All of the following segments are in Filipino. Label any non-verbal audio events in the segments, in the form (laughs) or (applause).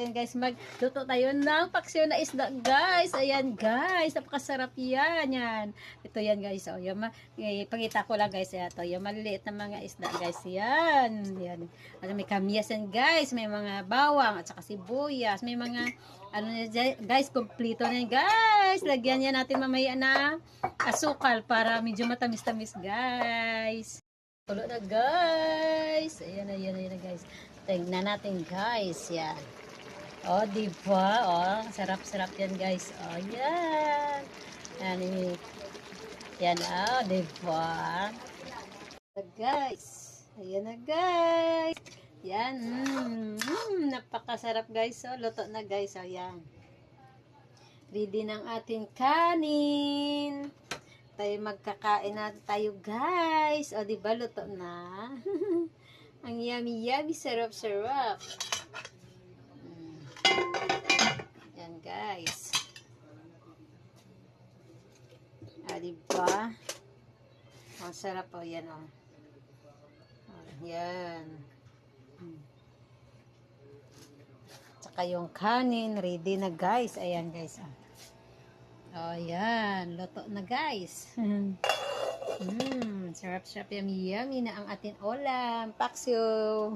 ayan guys, magluto tayo ng paksiw na isda guys. Ayan guys, napakasarap yan. Yan. Ito yan guys. O, yung, ma- eh, ko lang guys. Ito, yung maliliit na mga isda guys. Yan. Yan. At may kamyas yan guys. May mga bawang at saka sibuyas. May mga ano guys, kompleto na yan guys. Lagyan yan natin mamaya na asukal para medyo matamis-tamis guys. Tulo na guys. Ayan ayan ayan guys. Tingnan natin guys. Yan. O, di ba? O, sarap-sarap yan guys. O, yan. Yan. Yan, o, di ba? Guys. Ayan na guys. Yan. Mm, mm, napakasarap guys. O, luto na guys. O, yan. Ready ng ating kanin tayo magkakain na tayo guys. O, di ba luto na? (laughs) Ang yummy yummy, sarap sarap. Mm. Yan guys. O, di ba? Ang sarap po yan o. O, yan. Tsaka yung kanin, ready na guys. Ayan guys. Oh. Oh, yan. Luto na, guys. (laughs) Mmm, sarap-sarap yummy yummy na ang ating ulam. Paksyo.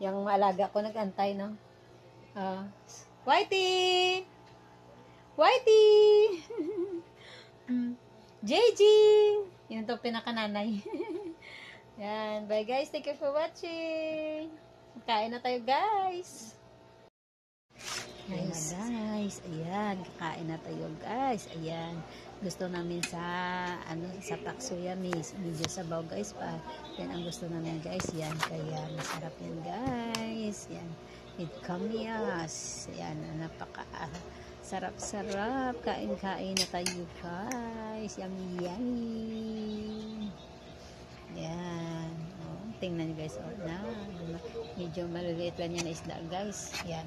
Yung alaga ko nag-antay, no? Uh, Whitey! Whitey! (laughs) JG! Yun to pinakananay. (laughs) yan. Bye, guys. Thank you for watching. Kain na tayo, guys. Guys, guys, ayan, kakain na tayo guys, ayan, gusto namin sa, ano, sa paksuya, miss, medyo sabaw guys pa, yan ang gusto namin guys, yan, kaya masarap yan guys, yan, with kamyas, yan, napaka, sarap-sarap, kain-kain na tayo guys, yummy, yummy, yan, oh, tingnan nyo guys, oh, na, medyo maliliit lang yan na isda guys, yan,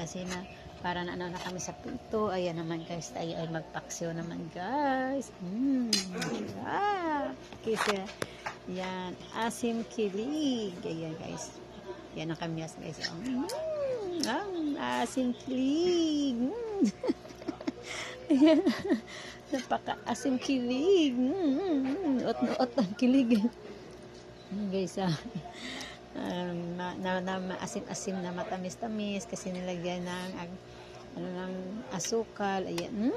kasi na para na ano na kami sa pinto ayan naman guys. Tayo ay magpaksyo naman guys. Mm, ah, kasi yan. Asim kilig. Ayan guys yan ang kamyas guys oh. mm, ang asim kilig mm. (laughs) ayan napaka asim kilig mm, ot na ot ang kilig guys ah um, na, na, na maasim-asim na matamis-tamis kasi nilagyan ng ag- ano ng asukal ayan mm.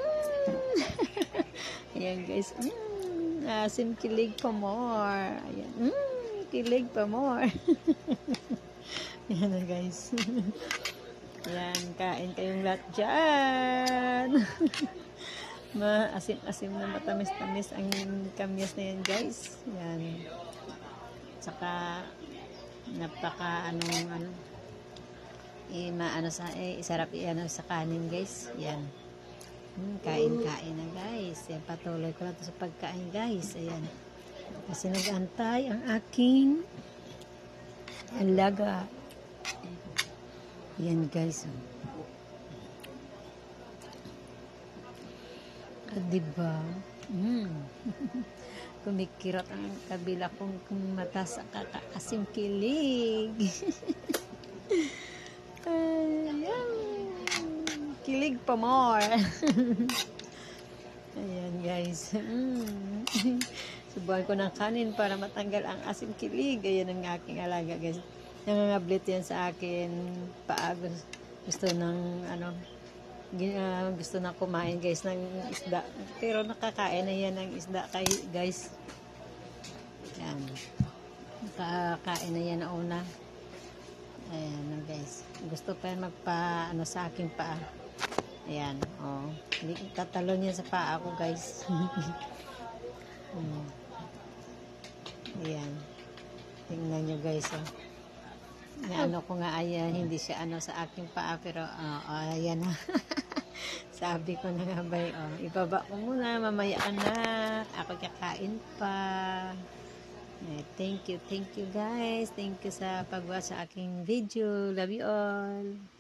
(laughs) ayan guys mm. asim kilig pa more ayan mm. kilig pa more (laughs) ayan na guys. (laughs) Ayan kain kayong lahat dyan. (laughs) Maasim-asim na matamis-tamis ang kamyas na yan guys. Yan. Saka napaka ano ano eh, maano sa eh, sarap i ano sa kanin guys. Yan. Hmm, kain kain na guys. Yan patuloy ko to sa pagkain guys. Ayan. Kasi nagantay ang aking alaga yan guys oh. ah, diba mm. (laughs) kumikirot ang kabila kong mata sa kakaasim kilig. (laughs) Ayan. Kilig pa more. (laughs) Ayan guys. Mm. Subuhan ko ng kanin para matanggal ang asim kilig. Ayan ang aking alaga guys. Nangangablit yan sa akin. Paagos. Gusto ng ano, uh, gusto na kumain guys ng isda. Pero nakakain na yan ng isda kay guys. Yan. Nakakain na yan na una ayan na guys. Gusto pa yan magpa ano sa akin pa ayan oh. Tatalon yan sa paa ko guys. (laughs) Hmm. ayan. Tingnan nyo guys oh ano ko nga ayan, hindi siya ano sa aking paa pero uh, uh, ayan na (laughs) sabi ko na nga ba oh, ibaba ko muna mamaya ka na ako kakain pa. Eh, thank you thank you guys. Thank you sa pagwa sa aking video. Love you all